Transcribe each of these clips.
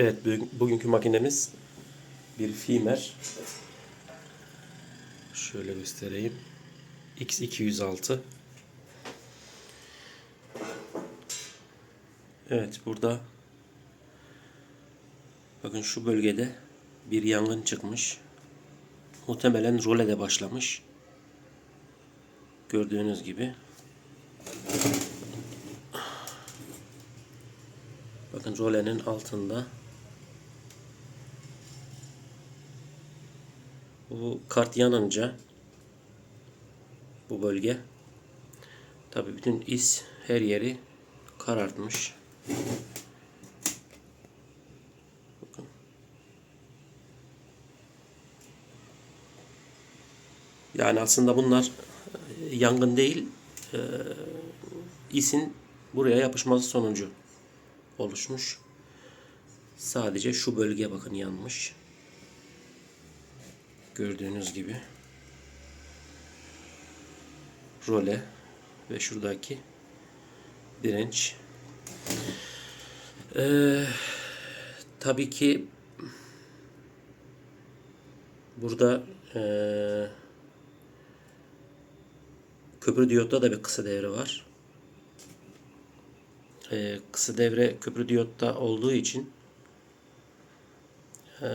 Evet, bugün- bugünkü makinemiz bir Fimer. Şöyle göstereyim. X206. Evet, burada bakın şu bölgede bir yangın çıkmış. Muhtemelen role de başlamış. Gördüğünüz gibi. Bakın rolenin altında bu kart yanınca bu bölge tabi bütün is her yeri karartmış. Yani aslında bunlar e, yangın değil e, isin buraya yapışması sonucu oluşmuş. Sadece şu bölge bakın yanmış. Gördüğünüz gibi. Role ve şuradaki direnç. Ee, tabii ki burada ee, köprü diyotta da bir kısa devre var e, kısa devre köprü diyotta olduğu için e,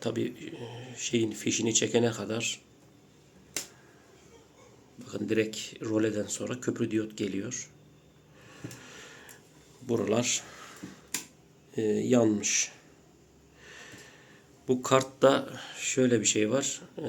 tabi şeyin fişini çekene kadar bakın direkt roleden sonra köprü diyot geliyor. Buralar e, yanmış. Bu kartta şöyle bir şey var. E,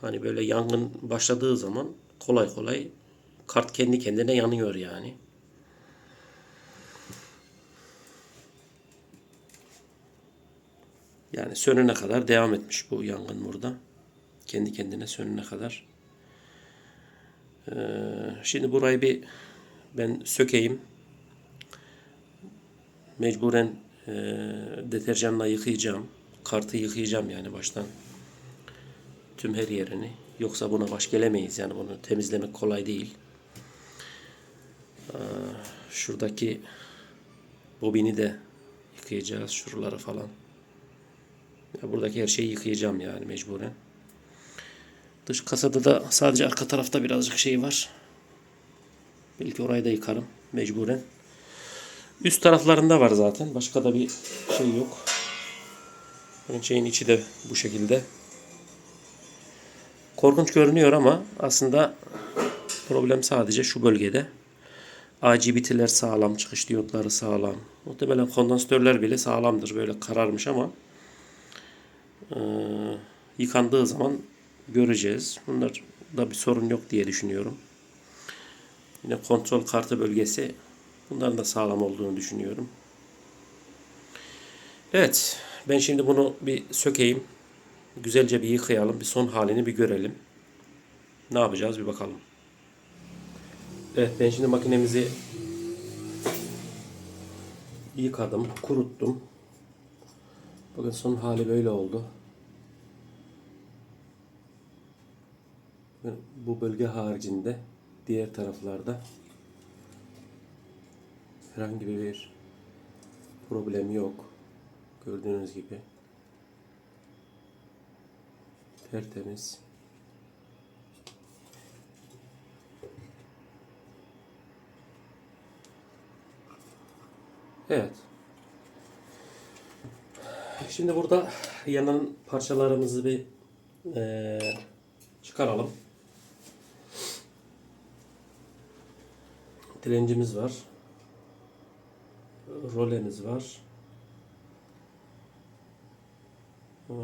hani böyle yangın başladığı zaman kolay kolay kart kendi kendine yanıyor yani. Yani sönene kadar devam etmiş bu yangın burada. Kendi kendine sönene kadar. Ee, şimdi burayı bir ben sökeyim. Mecburen e, deterjanla yıkayacağım. Kartı yıkayacağım yani baştan. Tüm her yerini. Yoksa buna baş gelemeyiz. Yani bunu temizlemek kolay değil. Ee, şuradaki bobini de yıkayacağız. Şuraları falan. Buradaki her şeyi yıkayacağım yani mecburen. Dış kasada da sadece arka tarafta birazcık şey var. Belki orayı da yıkarım mecburen. Üst taraflarında var zaten. Başka da bir şey yok. Bakın şeyin içi de bu şekilde. Korkunç görünüyor ama aslında problem sadece şu bölgede. RGB'tiler sağlam, çıkış diyotları sağlam. Muhtemelen kondansatörler bile sağlamdır. Böyle kararmış ama ee, yıkandığı zaman göreceğiz. Bunlar da bir sorun yok diye düşünüyorum. Yine kontrol kartı bölgesi bunların da sağlam olduğunu düşünüyorum. Evet. Ben şimdi bunu bir sökeyim. Güzelce bir yıkayalım. Bir son halini bir görelim. Ne yapacağız bir bakalım. Evet ben şimdi makinemizi yıkadım, kuruttum. Bakın son hali böyle oldu. Bu bölge haricinde diğer taraflarda herhangi bir problem yok. Gördüğünüz gibi tertemiz. Evet. Şimdi burada yanan parçalarımızı bir eee, çıkaralım. Direncimiz var. Rolemiz var. Ee,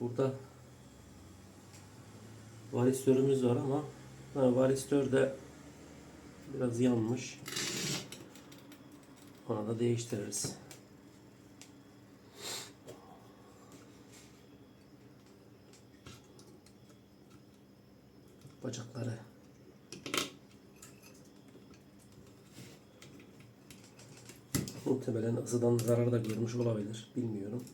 Burada varistörümüz var ama varistör de biraz yanmış. Onu da değiştiririz. Bacakları. Muhtemelen ısıdan zarar da görmüş olabilir. Bilmiyorum.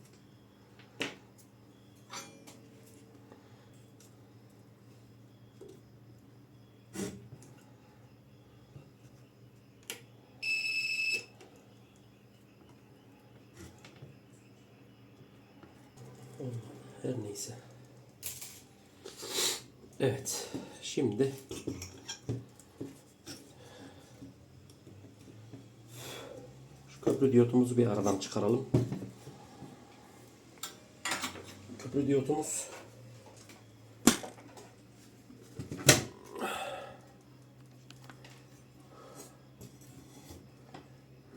Olmadı. Her neyse. Evet. Şimdi şu köprü diyotumuzu bir aradan çıkaralım. Köprü diyotumuz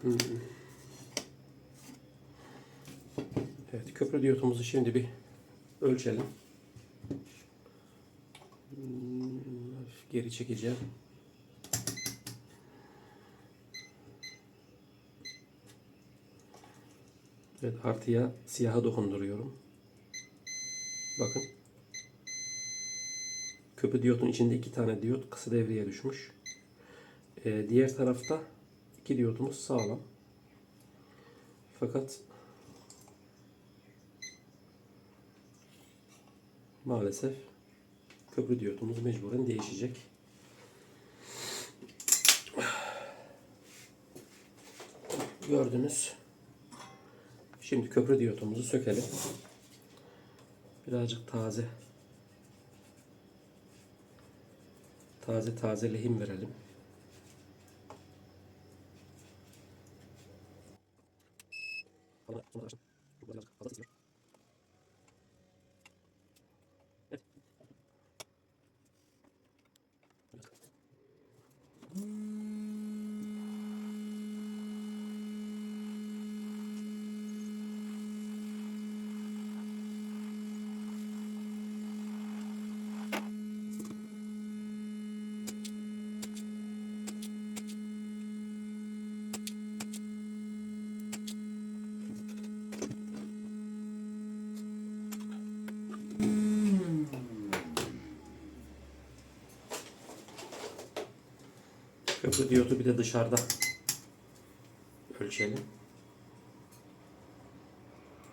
Hmm. Evet, köprü diyotumuzu şimdi bir ölçelim. Hmm, Geri çekeceğim. Evet, artıya siyaha dokunduruyorum. Bakın. Köprü diyotun içinde iki tane diyot kısa devreye düşmüş. Ee, diğer tarafta iki diyotumuz sağlam. Fakat maalesef köprü diyotumuz mecburen değişecek. Gördünüz. Şimdi köprü diyotumuzu sökelim. Birazcık taze taze taze lehim verelim. Köprü diyotu bir de dışarıda ölçelim.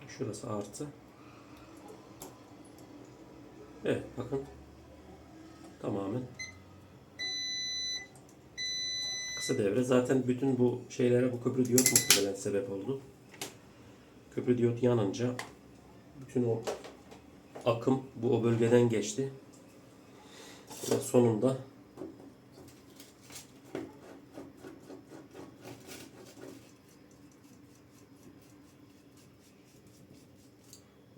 Şurası artı. Evet bakın. Tamamen kısa devre. Zaten bütün bu şeylere bu köprü diyot muhtemelen sebep oldu. Köprü diyot yanınca bütün o akım bu o bölgeden geçti. Ve sonunda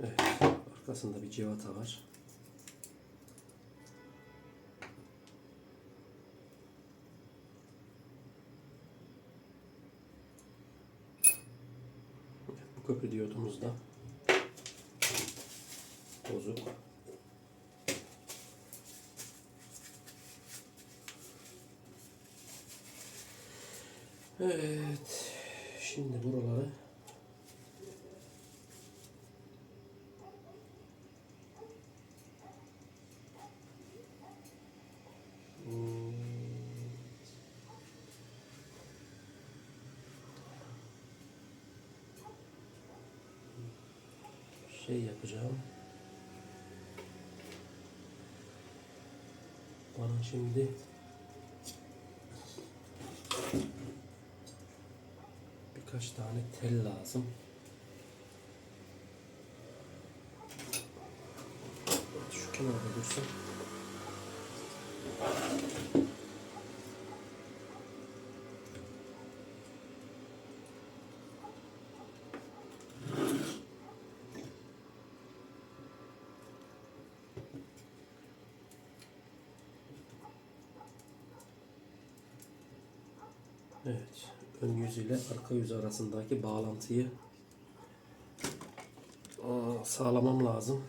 Evet, arkasında bir civata var. Bu köprü diyodumuz da bozuk. Evet, şimdi buraları şimdi birkaç tane tel lazım. Şu kenarda dursun. Evet. Ön yüz ile arka yüz arasındaki bağlantıyı sağlamam lazım.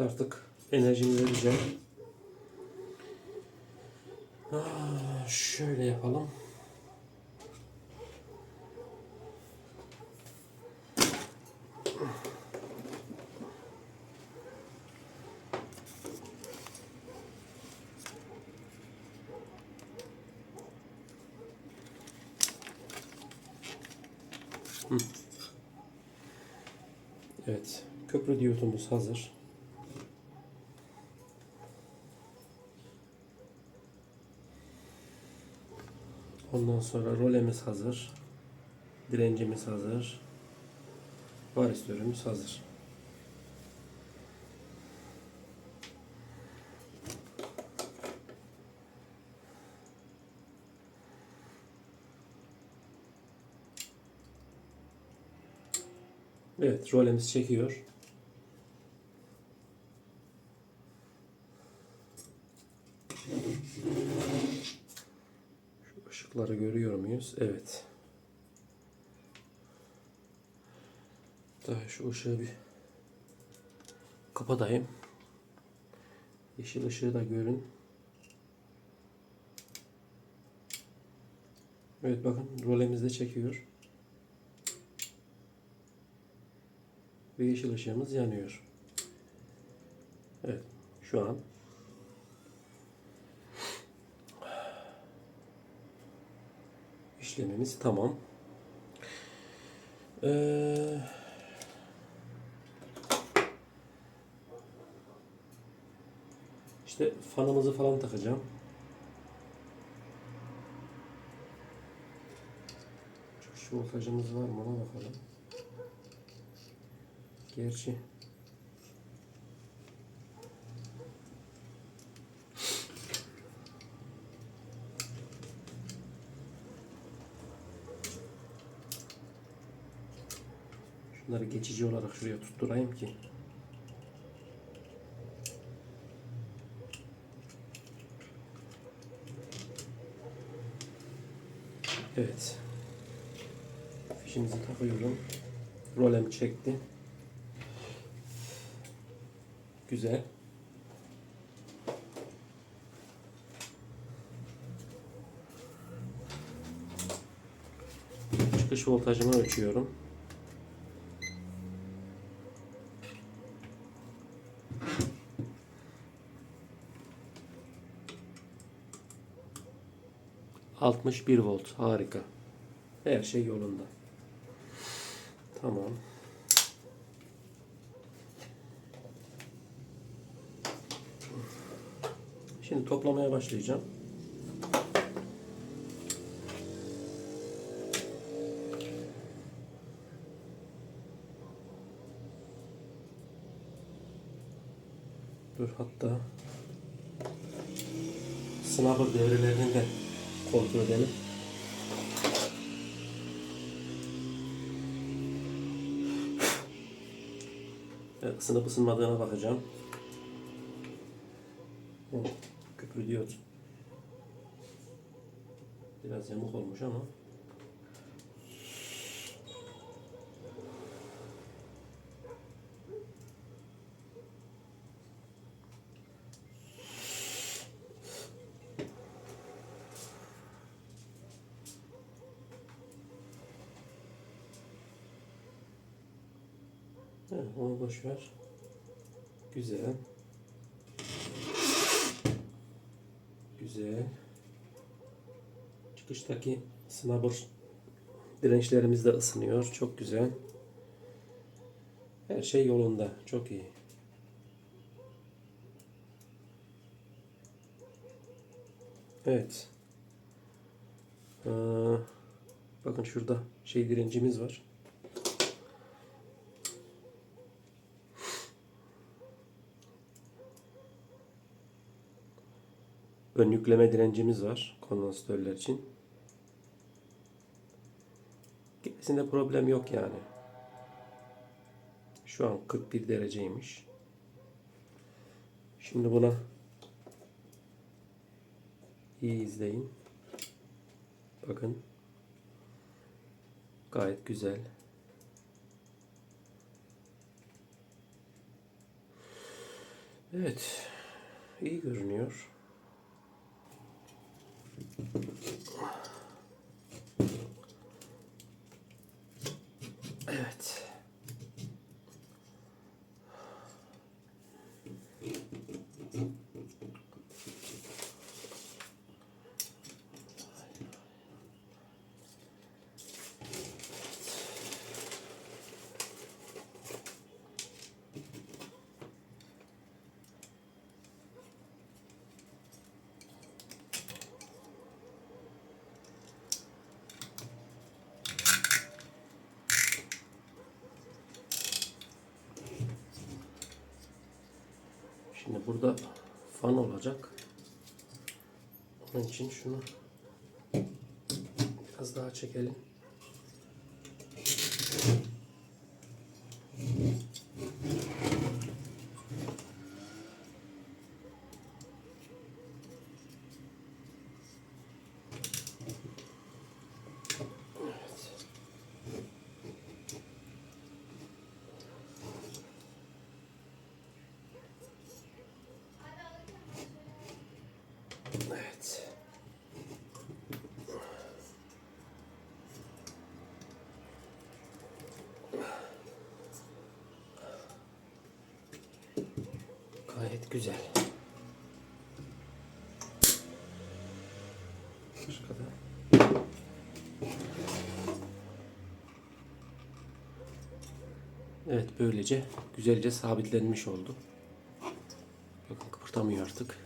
Artık enerjimi vereceğim. Ah, şöyle yapalım. Evet, köprü diyotumuz hazır. Ondan sonra rolemiz hazır. Direncimiz hazır. Varistörümüz hazır. Evet, rolemiz çekiyor. Şu ışıkları görüyor muyuz? Evet. Daha şu ışığı bir kapatayım. Yeşil ışığı da görün. Evet bakın rolemiz de çekiyor. Ve yeşil ışığımız yanıyor. Evet şu an işlemimiz tamam. Ee, işte fanımızı falan takacağım. Çıkış voltajımız var mı ona bakalım. Gerçi Şunları geçici olarak şuraya tutturayım ki Evet. Fişimizi takıyorum. Rolem çekti. Güzel. Çıkış voltajımı ölçüyorum. Altmış bir volt. Harika. Her şey yolunda. Tamam. Şimdi toplamaya başlayacağım. Dur hatta sınavı devrelerini de kontrol edelim. Evet, ısınıp ısınmadığına bakacağım. Hı, Köprü diyot. Biraz yamuk olmuş ama. Evet, onu boş ver. Güzel. Güzel. Çıkıştaki snubber dirençlerimiz de ısınıyor. Çok güzel. Her şey yolunda. Çok iyi. Evet. Ee, bakın şurada şey direncimiz var. Ön yükleme direncimiz var kondansatörler için. Gerisinde problem yok yani. Şu an 41 dereceymiş. Şimdi buna iyi izleyin. Bakın. Gayet güzel. Evet. iyi görünüyor. Evet. Şimdi burada fan olacak. Onun için şunu biraz daha çekelim. Gayet güzel. Başka da. Evet böylece güzelce sabitlenmiş oldu. Bakın kıpırtamıyor artık.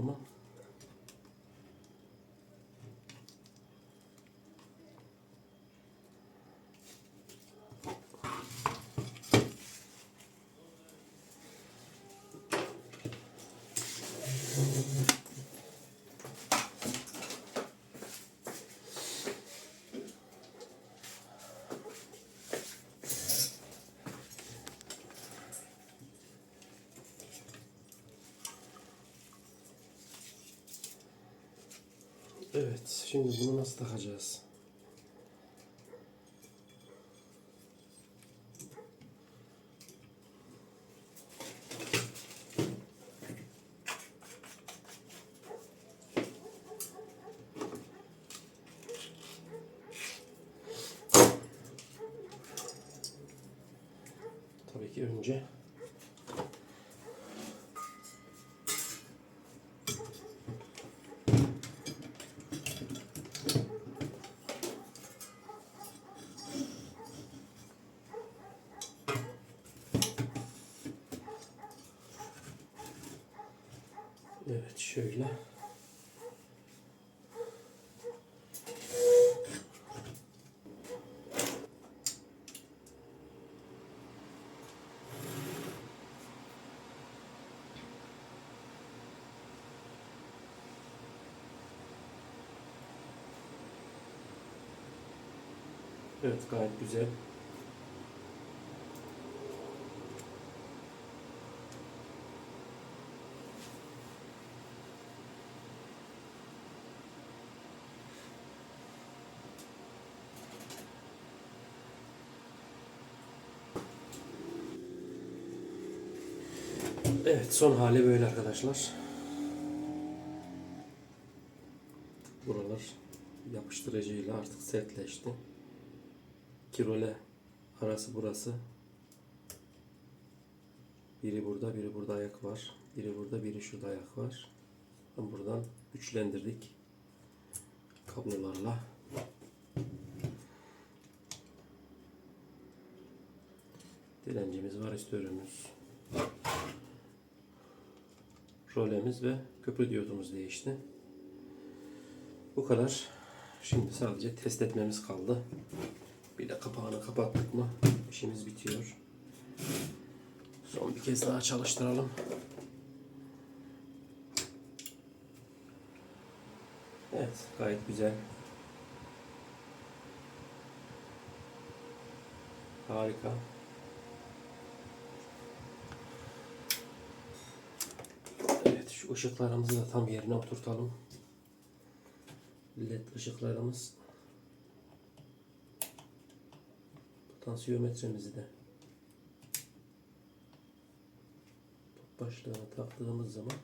Tamam. Evet, şimdi bunu nasıl takacağız? Tabii ki önce Evet şöyle. Evet gayet güzel. Evet son hali böyle arkadaşlar. Buralar yapıştırıcıyla artık sertleşti. Kirole arası burası. Biri burada, biri burada ayak var. Biri burada, biri şurada ayak var. Buradan güçlendirdik kablolarla. Direncimiz var, istörümüz. Rolemiz ve köprü diyodumuz değişti. Bu kadar. Şimdi sadece test etmemiz kaldı. Bir de kapağını kapattık mı işimiz bitiyor. Son bir kez daha çalıştıralım. Evet, gayet güzel. Harika. Evet, şu ışıklarımızı da tam yerine oturtalım. LED ışıklarımız. Potansiyometremizi de top başlığına taktığımız zaman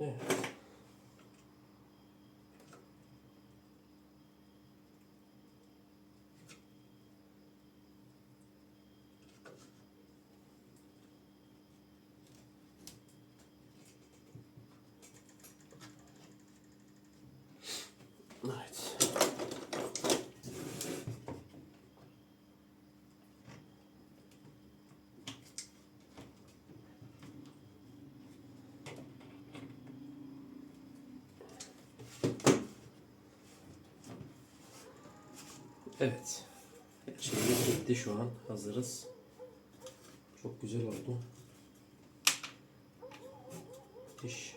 Evet. Evet. Evet. Şeyimiz bitti şu an. Hazırız. Çok güzel oldu. İş.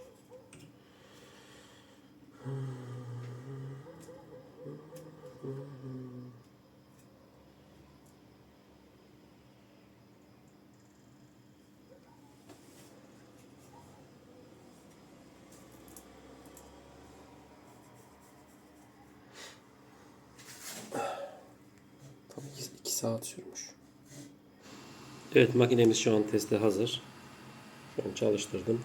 Tam 2 saat sürmüş. Evet makinemiz şu an teste hazır. Şu an çalıştırdım.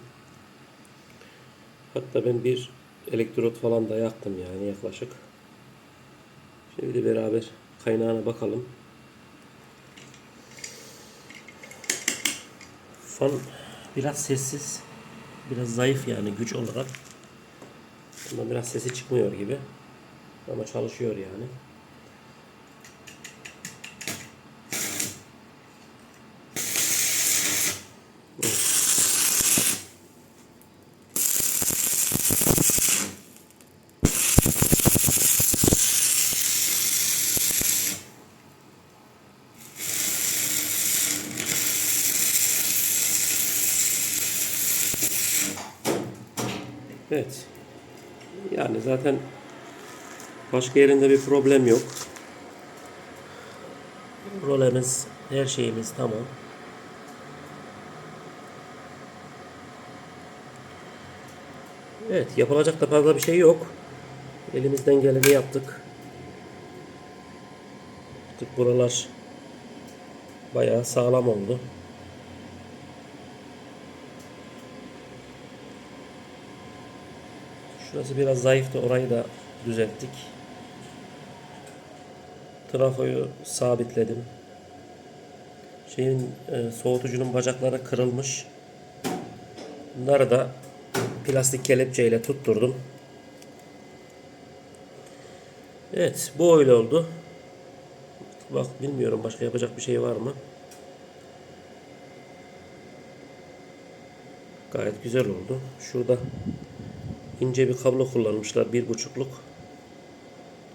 Hatta ben bir elektrot falan da yaktım yani yaklaşık. Şimdi beraber kaynağına bakalım. Fan biraz sessiz. Biraz zayıf yani güç olarak. Ama biraz sesi çıkmıyor gibi. Ama çalışıyor yani. Evet. Yani zaten başka yerinde bir problem yok. Rolemiz, her şeyimiz tamam. Evet, yapılacak da fazla bir şey yok. Elimizden geleni yaptık. Artık buralar bayağı sağlam oldu. Şurası biraz zayıftı. Orayı da düzelttik. Trafoyu sabitledim. Şeyin e, soğutucunun bacakları kırılmış. Bunları da plastik kelepçeyle tutturdum. Evet, bu öyle oldu. Bak bilmiyorum başka yapacak bir şey var mı? Gayet güzel oldu. Şurada ince bir kablo kullanmışlar. Bir buçukluk.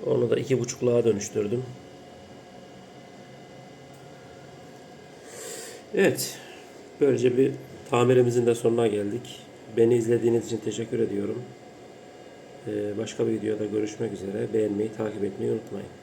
Onu da iki buçukluğa dönüştürdüm. Evet. Böylece bir tamirimizin de sonuna geldik. Beni izlediğiniz için teşekkür ediyorum. Ee, başka bir videoda görüşmek üzere. Beğenmeyi, takip etmeyi unutmayın.